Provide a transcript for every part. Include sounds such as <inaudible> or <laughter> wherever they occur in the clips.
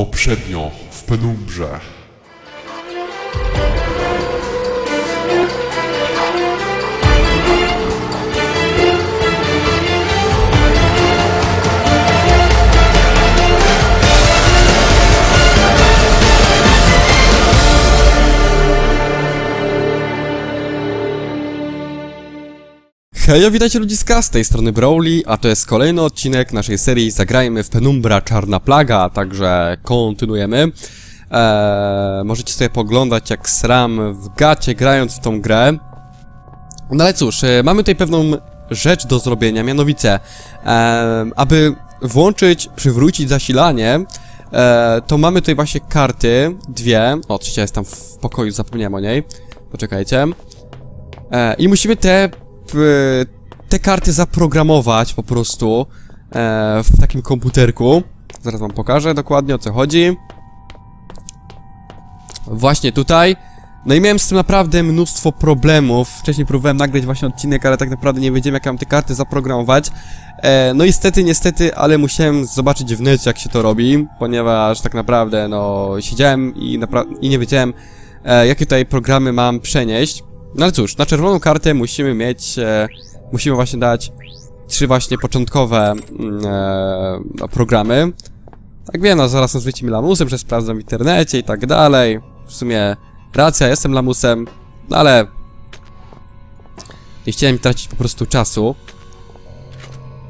Poprzednio w penumbrze. Hej, witajcie ludziska, z tej strony Brawly, a to jest kolejny odcinek naszej serii Zagrajmy w Penumbra Czarna Plaga, także kontynuujemy. Eee, możecie sobie poglądać jak sram w gacie grając w tą grę. No ale cóż, e, mamy tutaj pewną rzecz do zrobienia, mianowicie, e, aby włączyć, przywrócić zasilanie, e, to mamy tutaj właśnie karty, dwie, o, trzecia jest tam w pokoju, zapomniałem o niej, poczekajcie. E, I musimy te, te karty zaprogramować po prostu e, w takim komputerku. Zaraz wam pokażę dokładnie o co chodzi. Właśnie tutaj. No i miałem z tym naprawdę mnóstwo problemów. Wcześniej próbowałem nagrać właśnie odcinek, ale tak naprawdę nie wiedziałem jak mam te karty zaprogramować. E, no niestety, niestety, ale musiałem zobaczyć w jak się to robi, ponieważ tak naprawdę no siedziałem i, i nie wiedziałem e, jakie tutaj programy mam przenieść. No ale cóż, na czerwoną kartę musimy mieć, e, musimy właśnie dać trzy właśnie początkowe mm, e, programy. Tak wiem, no zaraz nazwiecie lamusem, że sprawdzam w internecie i tak dalej. W sumie racja, jestem lamusem, no ale nie chciałem tracić po prostu czasu.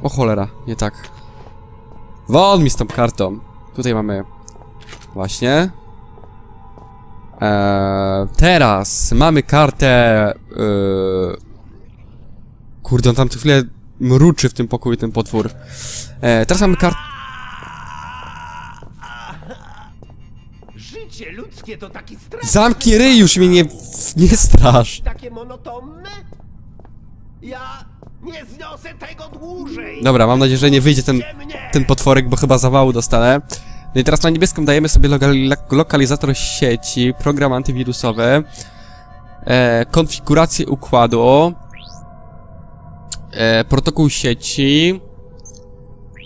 O cholera, nie tak. Won mi z tą kartą. Tutaj mamy właśnie Eee, teraz mamy kartę. Eee, kurde, on tam co chwilę mruczy w tym pokoju ten potwór. Eee, teraz mamy kartę. Życie ludzkie to taki stres. Zamknij ryj, już mnie nie, nie strasz. Takie monotonne? Ja nie zniosę tego dłużej. Dobra, mam nadzieję, że nie wyjdzie ten, ten potworek, bo chyba zawału dostanę. No i teraz na niebieską dajemy sobie lokali lokalizator sieci, program antywirusowy, e, konfigurację układu, e, protokół sieci,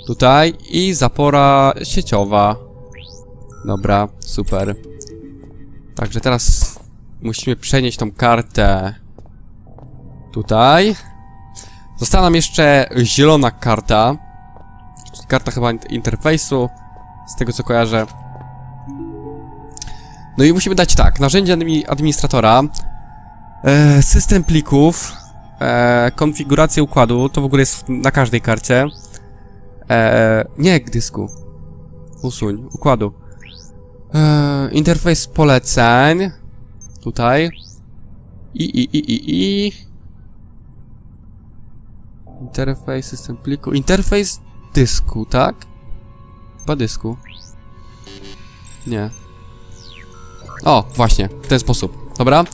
tutaj i zapora sieciowa. Dobra, super. Także teraz musimy przenieść tą kartę tutaj. Została nam jeszcze zielona karta. Karta chyba int- interfejsu, z tego co kojarzę. No i musimy dać tak, narzędzia admi- administratora, e, system plików, e, konfigurację układu, to w ogóle jest na każdej karcie. E, nie dysku. Usuń, układu. Interfejs poleceń. Tutaj. I, i, i, i, i. Interfejs, system pliku. Interfejs dysku, tak? Chyba dysku. Nie. O, właśnie, w ten sposób. Dobra.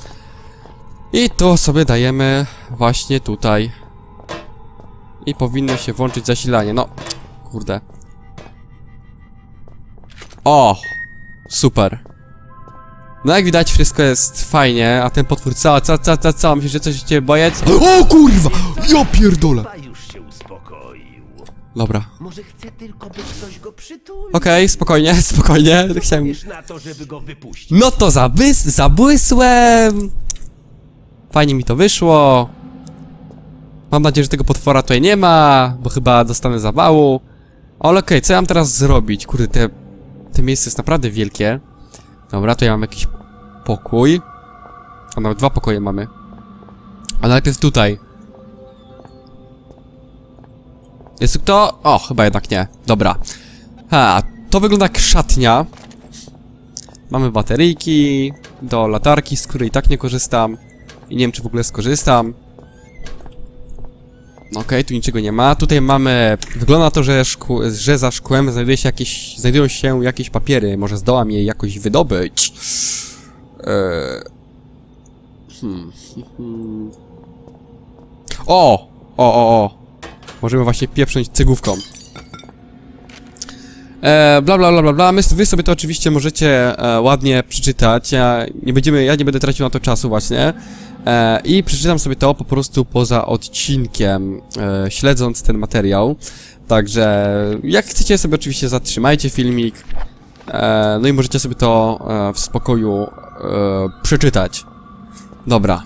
I to sobie dajemy właśnie tutaj. I powinno się włączyć zasilanie. No, kurde. O! Super. No jak widać wszystko jest fajnie, a ten potwór cała, cała, cała, cała, myślisz, że coś się bojec? O kurwa! Ja pierdolę! Dobra. Może chce tylko, by ktoś go przytulił. Okej, spokojnie, <laughs> spokojnie. Chciałem... Wiesz na to, żeby go wypuścić. No to zabys zabłysłem! Fajnie mi to wyszło. Mam nadzieję, że tego potwora tutaj nie ma, bo chyba dostanę zawału. Ale okej, co ja mam teraz zrobić? Kurde, te, te miejsce jest naprawdę wielkie. Dobra, to ja mam jakiś pokój. A nawet dwa pokoje mamy. A najpierw tutaj. Jest tu kto? O, chyba jednak nie. Dobra. Ha, to wygląda jak szatnia. Mamy bateryjki do latarki, z której i tak nie korzystam. I nie wiem, czy w ogóle skorzystam. No Okej, tu niczego nie ma. Tutaj mamy... Wygląda to, że, szkło, że za szkłem znajduje się jakieś, znajdują się jakieś papiery. Może zdołam je jakoś wydobyć. Eee... Hmm. hmm. O! O, o, o! Możemy właśnie pieprząć cygówką. E, bla bla bla bla bla. My, wy sobie to oczywiście możecie e, ładnie przeczytać. Ja nie będziemy, ja nie będę tracił na to czasu właśnie. E, I przeczytam sobie to po prostu poza odcinkiem, e, śledząc ten materiał. Także jak chcecie sobie oczywiście zatrzymajcie filmik E, no i możecie sobie to e, w spokoju e, przeczytać. Dobra.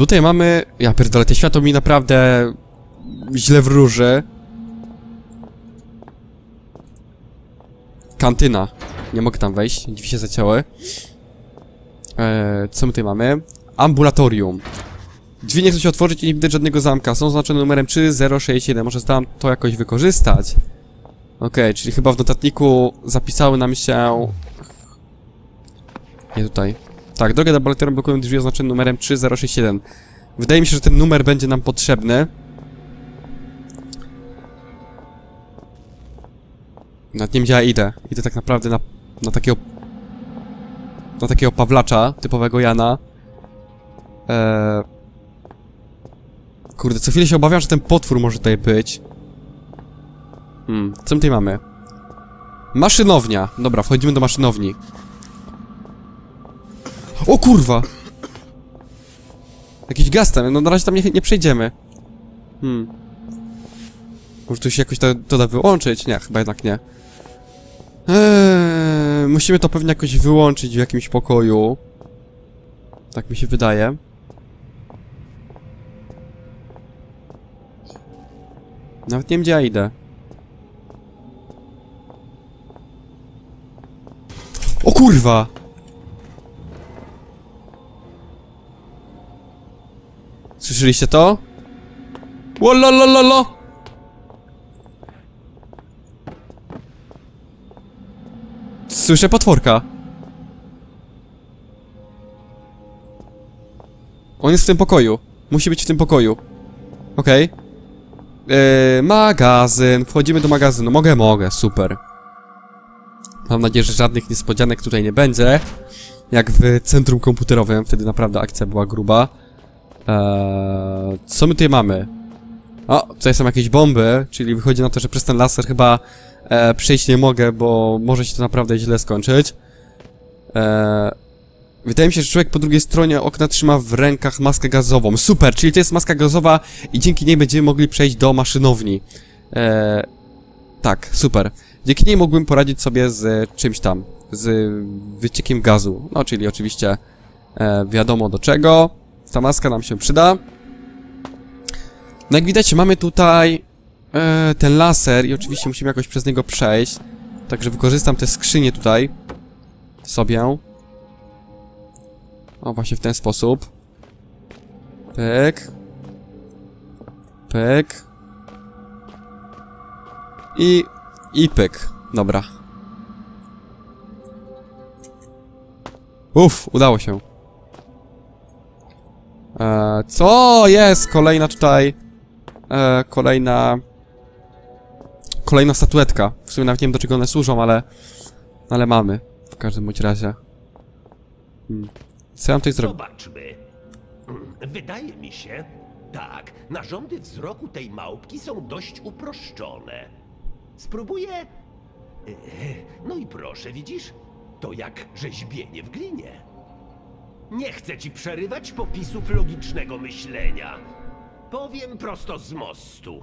Tutaj mamy... Ja pierdolę, te światło mi naprawdę źle wróży. Kantyna. Nie mogę tam wejść, drzwi się zacięły. E, co my tutaj mamy? Ambulatorium. Drzwi nie chcą się otworzyć i nie widać żadnego zamka. Są oznaczone numerem 3061. Może staram to jakoś wykorzystać. Okej, czyli chyba w notatniku zapisały nam się... Nie tutaj. Tak, drogę do laboratorium blokują drzwi oznaczone numerem 3061. Wydaje mi się, że ten numer będzie nam potrzebny. Wiem gdzie ja idę. Idę tak naprawdę na, na takiego... Na takiego Pawlacza, typowego Jana. Eee... Kurde, co chwilę się obawiam, że ten potwór może tutaj być. Hmm, co my tutaj mamy? Maszynownia. Dobra, wchodzimy do maszynowni. O kurwa! Jakiś gaz tam, no na razie tam nie, nie przejdziemy. Hmm. Może tu się jakoś to, to da wyłączyć? Nie, chyba jednak nie. Eee, musimy to pewnie jakoś wyłączyć w jakimś pokoju. Tak mi się wydaje. Nawet nie wiem gdzie ja idę. O kurwa! Słyszeliście to? Wololololo! Słyszę potworka. On jest w tym pokoju. Musi być w tym pokoju. Okej. Yy, magazyn. Wchodzimy do magazynu. Mogę, mogę. Super. Mam nadzieję, że żadnych niespodzianek tutaj nie będzie. Jak w centrum komputerowym. Wtedy naprawdę akcja była gruba. Eee, co my tutaj mamy? O, tutaj są jakieś bomby, czyli wychodzi na to, że przez ten laser chyba e, przejść nie mogę, bo może się to naprawdę źle skończyć. Eee, wydaje mi się, że człowiek po drugiej stronie okna trzyma w rękach maskę gazową. Super, czyli to jest maska gazowa i dzięki niej będziemy mogli przejść do maszynowni. Eee, tak, super. Dzięki niej mógłbym poradzić sobie z czymś tam, z wyciekiem gazu. No, czyli oczywiście e, wiadomo do czego. Ta maska nam się przyda. No jak widać mamy tutaj e, ten laser i oczywiście musimy jakoś przez niego przejść. Także wykorzystam te skrzynie tutaj sobie. O, właśnie w ten sposób. Pyk. Pyk. I... I pyk. Dobra. Uff, udało się. E, co jest? Kolejna tutaj... E, kolejna... Kolejna statuetka. W sumie nawet nie wiem do czego one służą, ale... Ale mamy. W każdym bądź razie. Hmm. Co ja mam tutaj zrobić? Zobaczmy. Wydaje mi się, tak, narządy wzroku tej małpki są dość uproszczone. Spróbuję. E, No i proszę, widzisz? To jak rzeźbienie w glinie. Nie chcę ci przerywać popisów logicznego myślenia. Powiem prosto z mostu.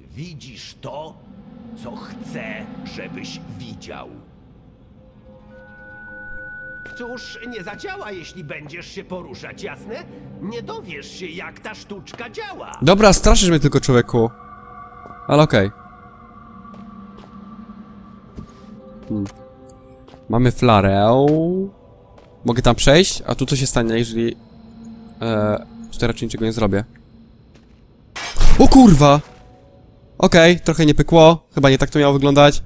Widzisz to, co chcę, żebyś widział. Cóż, nie zadziała, jeśli będziesz się poruszać, jasne? Nie dowiesz się, jak ta sztuczka działa. Dobra, straszysz mnie tylko, człowieku. Ale okej. Hmm. Mamy flarę. Mogę tam przejść? A tu co się stanie, jeżeli... E, tutaj raczej niczego nie zrobię. O kurwa! Okej, trochę nie pykło. Chyba nie tak to miało wyglądać.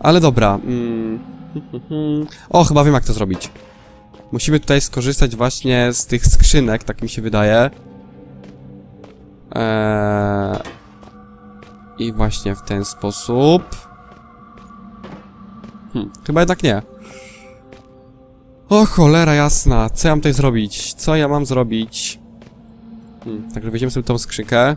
Ale dobra. Mm. <laughs> O, chyba wiem jak to zrobić. Musimy tutaj skorzystać właśnie z tych skrzynek, tak mi się wydaje. Eee... I właśnie w ten sposób. Hm, chyba jednak nie. O cholera jasna, co ja mam tutaj zrobić? Co ja mam zrobić? Hmm, także weźmiemy sobie tą skrzynkę.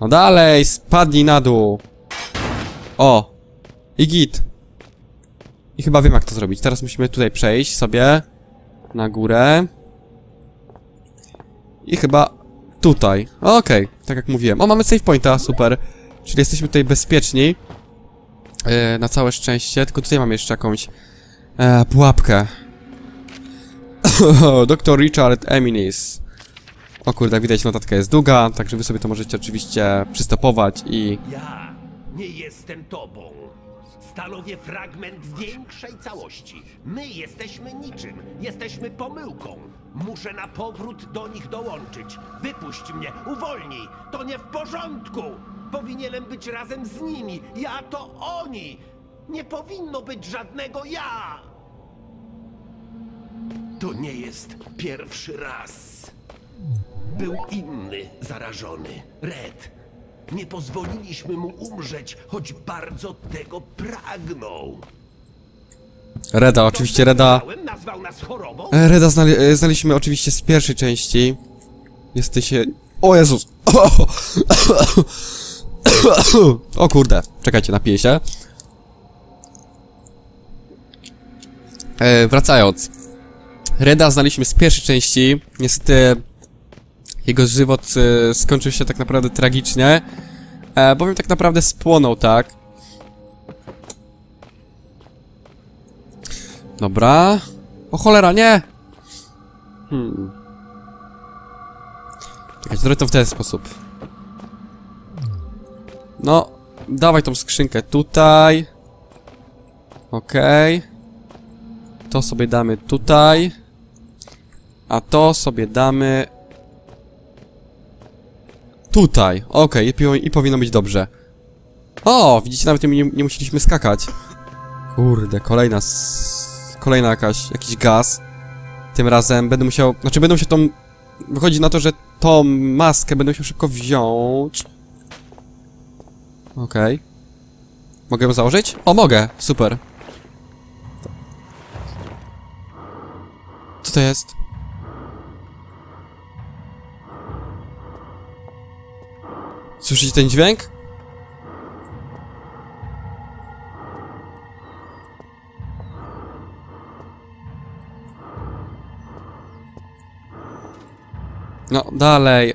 No dalej, spadnij na dół. O! I git. I chyba wiem jak to zrobić. Teraz musimy tutaj przejść sobie na górę. I chyba tutaj. Okej, tak jak mówiłem. O, mamy save pointa, super. Czyli jesteśmy tutaj bezpieczni. E, na całe szczęście, tylko tutaj mamy jeszcze jakąś e, pułapkę. <laughs> Dr. Richard Eminis. O kurde, widać notatka jest długa, także wy sobie to możecie oczywiście przystopować i... Ja nie jestem tobą. Stanowię fragment większej całości. My jesteśmy niczym, jesteśmy pomyłką. Muszę na powrót do nich dołączyć. Wypuść mnie, uwolnij! To nie w porządku! Powinienem być razem z nimi. Ja to oni! Nie powinno być żadnego ja! To nie jest pierwszy raz. Był inny zarażony, Red. Nie pozwoliliśmy mu umrzeć, choć bardzo tego pragnął. Reda, oczywiście Reda... Nas chorobą? E, Reda znali e, znaliśmy oczywiście z pierwszej części. Jesteście... O Jezus! <laughs> O kurde, czekajcie, napiję się. E, wracając. Reda znaliśmy z pierwszej części. Niestety jego żywot e, skończył się tak naprawdę tragicznie. E, bowiem tak naprawdę spłonął, tak? Dobra. O cholera, nie! Hmm. Czekaj, zrobię to w ten sposób. No, dawaj tą skrzynkę tutaj. Okej. To sobie damy tutaj. A to sobie damy... Tutaj. Okej, i, pi- i powinno być dobrze. O, widzicie, nawet nie, nie musieliśmy skakać. Kurde, kolejna. Kolejna jakaś, jakiś gaz. Tym razem będę musiał... Znaczy będę musiał tą... Wychodzi na to, że tą maskę będę musiał szybko wziąć. Okej. Mogę ją założyć? O, mogę! Super. Co to jest? Słyszycie ten dźwięk? No, dalej.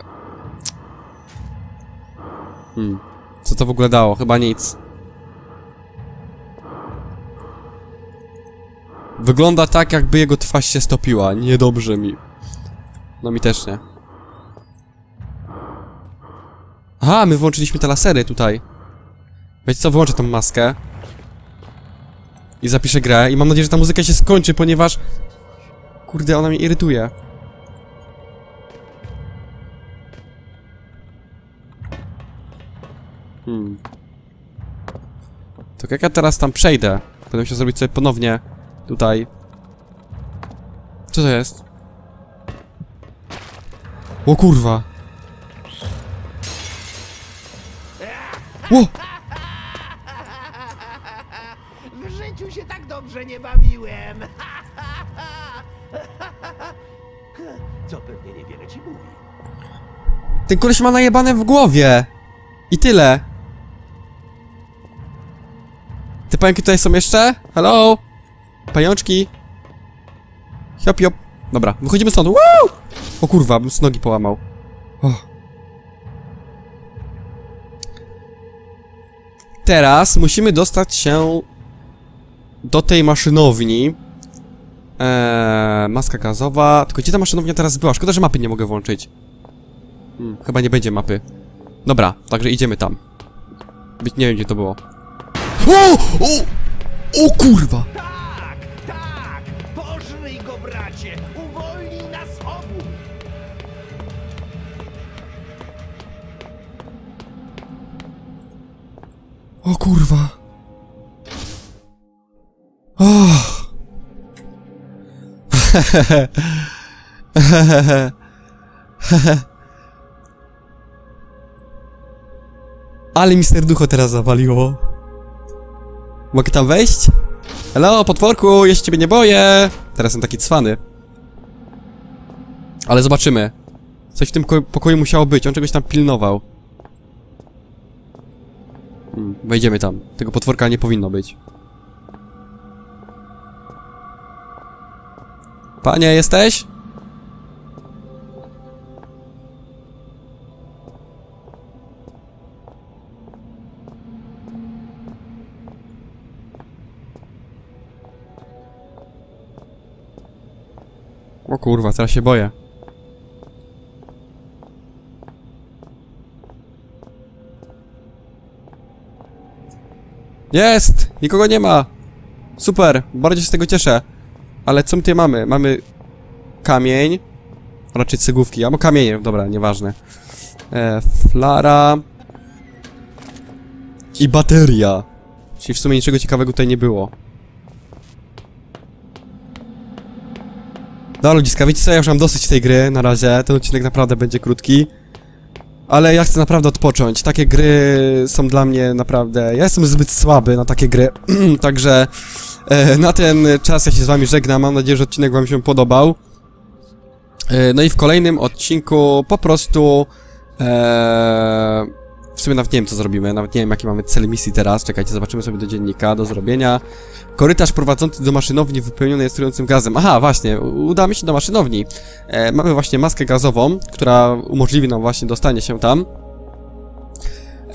Hmm. Co to w ogóle dało? Chyba nic. Wygląda tak, jakby jego twarz się stopiła. Niedobrze mi. No mi też nie. Aha, my włączyliśmy te lasery tutaj. Wiecie co, wyłączę tą maskę. I zapiszę grę. I mam nadzieję, że ta muzyka się skończy, ponieważ... Kurde, ona mnie irytuje. Hmm. To jak ja teraz tam przejdę? Będę musiał zrobić sobie ponownie tutaj. Co to jest? O kurwa! Ło! W życiu się tak dobrze nie bawiłem. <laughs> Co pewnie niewiele ci mówi. Ten koleś ma najebane w głowie! I tyle! Te pająki tutaj są jeszcze? Hello? Pajączki? Hop, hop. Dobra, wychodzimy stąd. Woo! O kurwa, bym z nogi połamał. O. Teraz musimy dostać się do tej maszynowni. Eee, maska gazowa. Tylko gdzie ta maszynownia teraz była? Szkoda, że mapy nie mogę włączyć. Hmm, chyba nie będzie mapy. Dobra, także idziemy tam. Być nie wiem gdzie to było. O! O! O kurwa! Tak, tak! Pożryj go, bracie! Uwolnij nas obu! O kurwa. Oh. <laughs> Ale mi serducho teraz zawaliło. Mogę tam wejść? Hello, potworku, się ciebie nie boję. Teraz jestem taki cwany. Ale zobaczymy. Coś w tym ko- pokoju musiało być, on czegoś tam pilnował. Hmm, wejdziemy tam. Tego potworka nie powinno być. Panie, jesteś? Kurwa, teraz się boję. Jest! Nikogo nie ma! Super, bardzo się z tego cieszę. Ale co my tutaj mamy? Mamy kamień, raczej cegłówki, albo kamienie, dobra, nieważne. E, flara i bateria. Czyli w sumie niczego ciekawego tutaj nie było. No ludziska, wiecie co, ja już mam dosyć tej gry na razie, ten odcinek naprawdę będzie krótki. Ale ja chcę naprawdę odpocząć, takie gry są dla mnie naprawdę... Ja jestem zbyt słaby na takie gry, <clears throat> także e, na ten czas ja się z wami żegnam, mam nadzieję, że odcinek wam się podobał. E, no i w kolejnym odcinku po prostu... E, w sumie nawet nie wiem co zrobimy, nawet nie wiem jaki mamy cel misji teraz, czekajcie, zobaczymy sobie do dziennika, do zrobienia. Korytarz prowadzący do maszynowni wypełniony jest trującym gazem. Aha, właśnie, udamy się do maszynowni. E, mamy właśnie maskę gazową, która umożliwi nam właśnie dostanie się tam.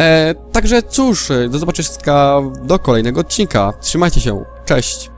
E, także cóż, do zobaczenia do kolejnego odcinka. Trzymajcie się, cześć!